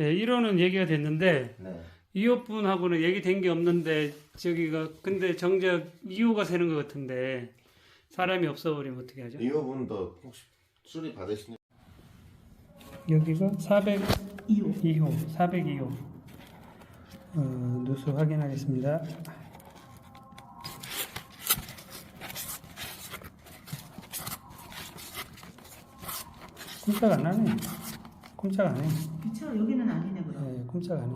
예, 1호는 얘기가 됐는데 네. 2호 분하고는 얘기된 게 없는데 저기가 근데 정작 2호가 새는 것 같은데 사람이 없어버리면 어떻게 하죠? 이호분도 혹시 수리 받으시는 여기가 402호, 2호, 402호. 어, 누수 확인하겠습니다. 꼼짝 안 하네. 꼼짝 안 해. 여기는 아니네 그럼 네, 꼼짝 안 해.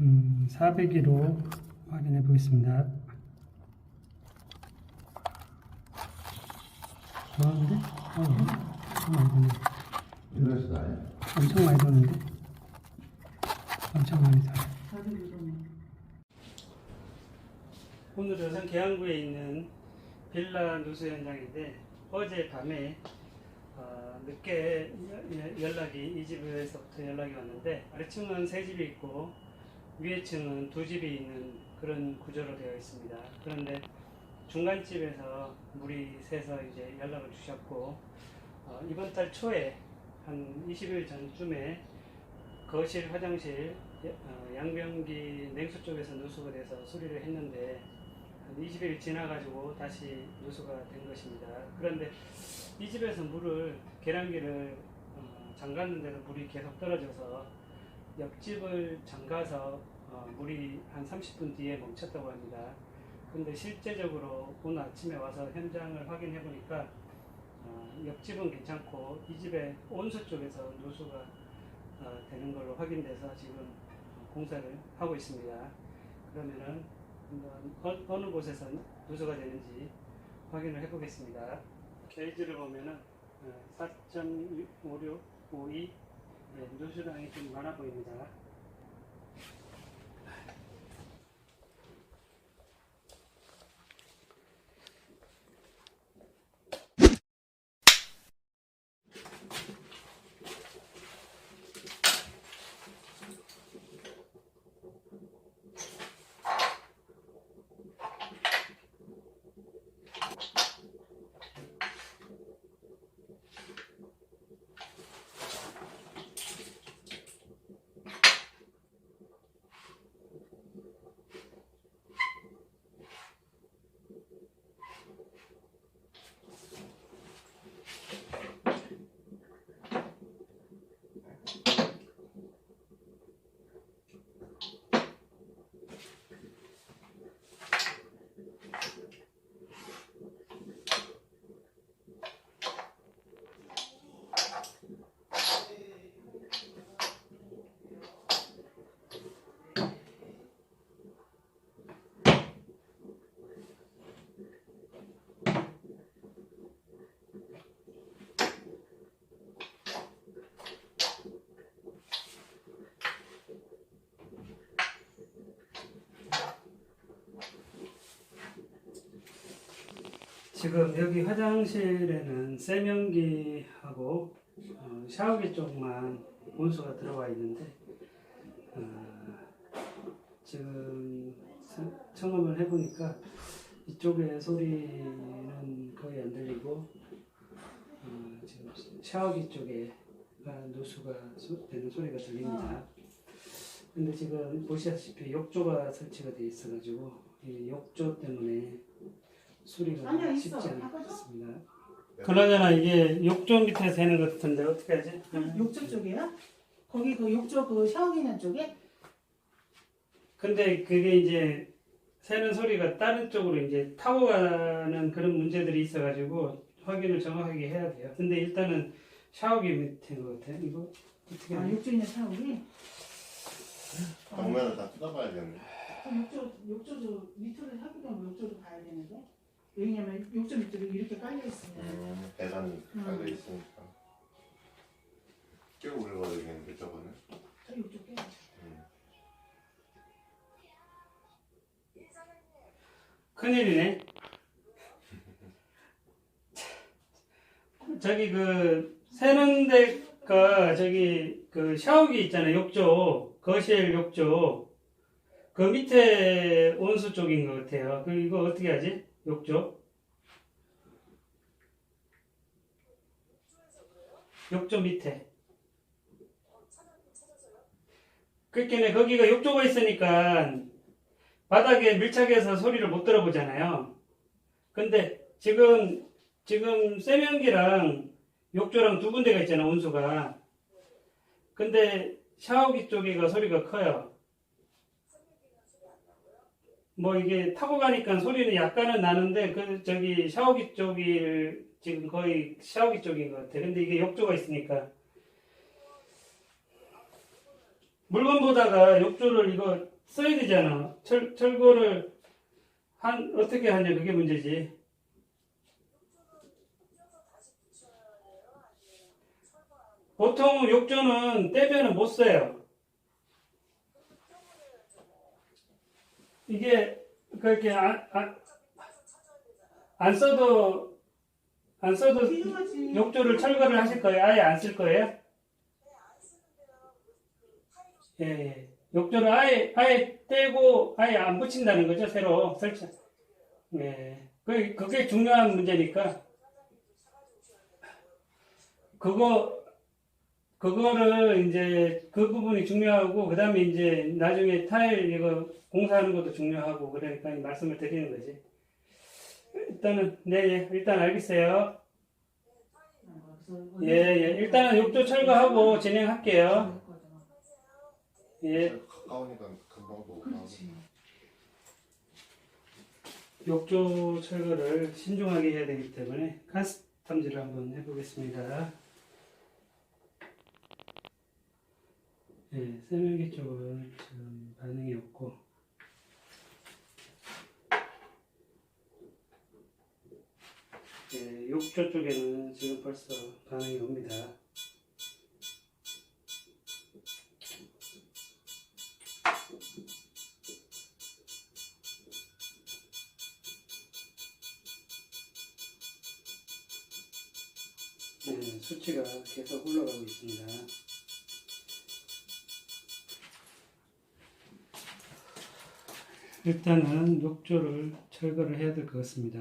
음, 401호 확인해 보겠습니다. 좋아하는데? 어, 엄청 많이 도네. 나요? 엄청 많이 도는데? 엄청 많이 도 저도 이거네 오늘은 은 계양구에 있는 빌라 누수 현장인데 어제 밤에 어, 늦게 여- 연락이 이 집에서부터 연락이 왔는데 아래층은 세 집이 있고 위에 층은 두 집이 있는 그런 구조로 되어 있습니다. 그런데 중간 집에서 물이 새서 이제 연락을 주셨고 어, 이번 달 초에 한 20일 전쯤에 거실 화장실 어, 양변기 냉수 쪽에서 누수가 돼서 수리를 했는데 한 20일 지나가지고 다시 누수가 된 것입니다. 그런데 이 집에서 물을 계량기를 어, 잠갔는데도 물이 계속 떨어져서 옆집을 잠가서 어, 물이 한 30분 뒤에 멈췄다고 합니다. 근데 실제적으로 오늘 아침에 와서 현장을 확인해 보니까 어, 옆집은 괜찮고 이 집의 온수 쪽에서 누수가 어, 되는 걸로 확인돼서 지금 어, 공사를 하고 있습니다. 그러면은 한번 어, 어느 곳에서 누수가 되는지 확인을 해보겠습니다. 게이지를 보면은 어, 4.5652 네, 누수량이 좀 많아 보입니다. 지금 여기 화장실에는 세면기하고 어, 샤워기 쪽만 온수가 들어와 있는데 어, 지금 서- 청음을 해보니까 이쪽에 소리는 거의 안 들리고 어, 지금 샤워기 쪽에 누수가 소- 되는 소리가 들립니다. 근데 지금 보시다시피 욕조가 설치가 돼 있어가지고 이 욕조 때문에 소리가 아니야, 쉽지 있어. 않습니다. 그러잖아 이게 욕조 밑에 새는 것 같은데 어떻게 하지? 욕조 쪽이야? 거기 그 욕조 그 샤워기 있는 쪽에? 근데 그게 이제 새는 소리가 다른 쪽으로 이제 타고 가는 그런 문제들이 있어가지고 확인을 정확하게 해야 돼요. 근데 일단은 샤워기 밑에인 것 같아요. 이거 어떻게 아? 욕조 있는 샤워기? 정면을 다 뜯어봐야겠네. 그 욕조, 욕조도 밑으로 하기 전에 욕조도 가야 되는데 왜냐면 욕조 밑으로 이렇게 깔려 있으면 음, 음. 깔려 있으니까. 꽤 오래 걸리겠는데 저거는. 저 욕조 깨 큰일이네. 저기 그 새는 데가 저기 그 샤워기 있잖아요. 욕조 거실 욕조 그 밑에 온수 쪽인 것 같아요. 그 이거 어떻게 하지? 욕조 욕조 밑에 그렇게 거기가 욕조가 있으니까 바닥에 밀착해서 소리를 못 들어보잖아요. 근데 지금 지금 세면기랑 욕조랑 두 군데가 있잖아 온수가. 근데 샤워기 쪽이가 소리가 커요. 뭐 이게 타고 가니까 소리는 약간은 나는데 그 저기 샤워기 쪽이 지금 거의 샤워기 쪽인 것 같아. 근데 이게 욕조가 있으니까 물건 보다가 욕조를 이거 써야 되잖아. 철 철거를 한 어떻게 하냐 그게 문제지. 보통 욕조는 떼면은 못 써요. 이게 그렇게 안, 안, 안 써도 안 써도. 욕조를 철거를 하실 거예요? 아예 안 쓸 거예요? 예, 예. 욕조를 아예 아예 떼고 아예 안 붙인다는 거죠 새로 설치. 예, 그 그게 중요한 문제니까 그거 그거를 이제 그 부분이 중요하고 그다음에 이제 나중에 타일 이거 공사하는 것도 중요하고 그러니까 이 말씀을 드리는 거지. 일단은 네, 예, 일단 알겠어요. 예, 예. 일단은 욕조 철거하고 진행할게요. 예. 가까우니까 금방 보고. 그렇지. 욕조 철거를 신중하게 해야 되기 때문에 카스텀지를 한번 해보겠습니다. 예, 세면기 쪽은 지금 반응이 없고 예, 욕조 쪽에는 지금 벌써 반응이 옵니다. 네, 수치가 계속 올라가고 있습니다. 일단은 욕조를 철거를 해야 될 것 같습니다.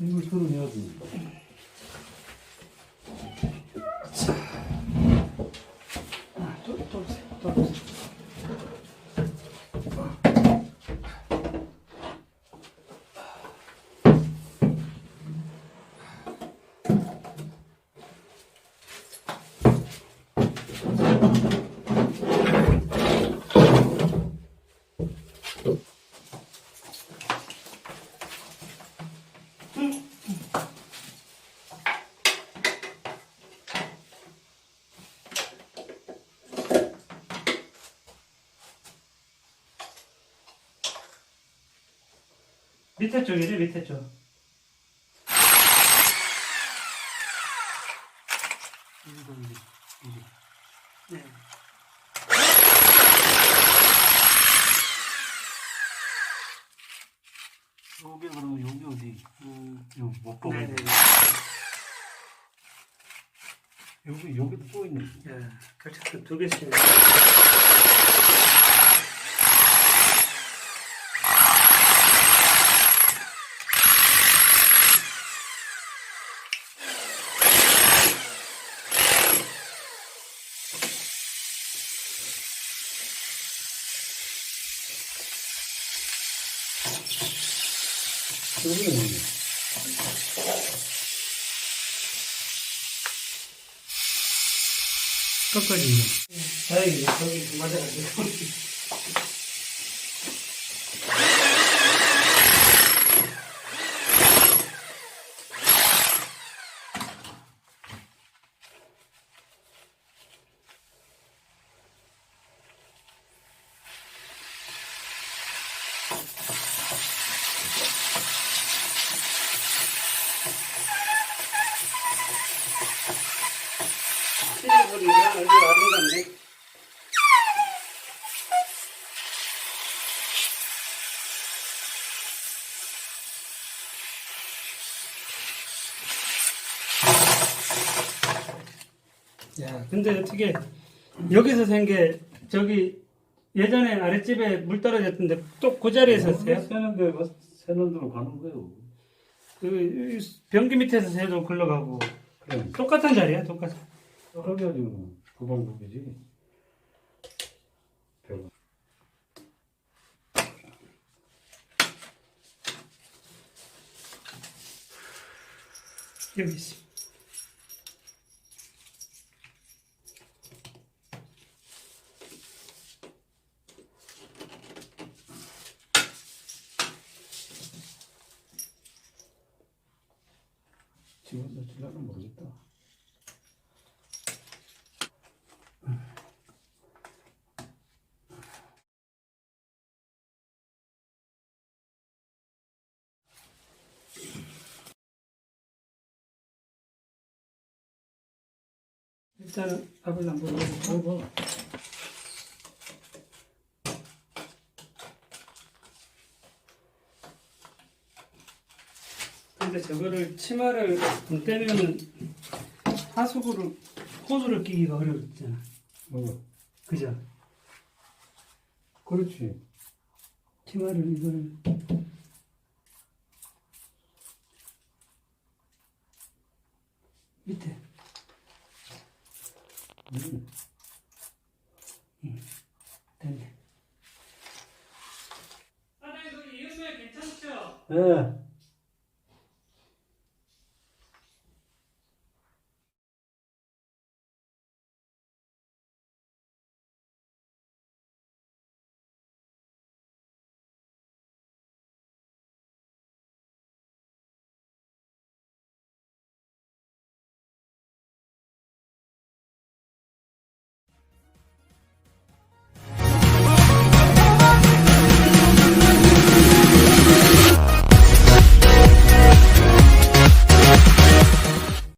이걸 털어내야지. 아, 또, 또, 보세요. 또 보세요. 밑에 쪽이지, 밑에 쪽. 네. 여기 그러면 여기 어디? 음, 여기 못 보고. 네네. 여기 여기도 또 있네. 야, 결착선 두 개씩. 여기는 끝까지. 다행이네. 거기 맞아가지고. 시리 버리가 아주 아름답네. 야, 근데 어떻게 여기서 산게 저기 예전에 아랫집에 물 떨어졌던데 또 그 자리에 샀어요? 새는데 새는 대로 가는 거예요. 그 변기 밑에서 새도 굴러가고 그래. 똑같은 자리야, 똑같은. 그래가지고 그 방법이지. 별로. 여기 있어. 집에서 질라는 모르겠다. 일단은 밥을 한번 먹어보고 근데 저거를 치마를 좀 떼면은 하수구를 호수를 끼기가 어렵잖아 뭐, 그죠? 그렇지. 치마를 이거를 밑에 음. 됐네 사장님 그 이웃에 괜찮죠? 예.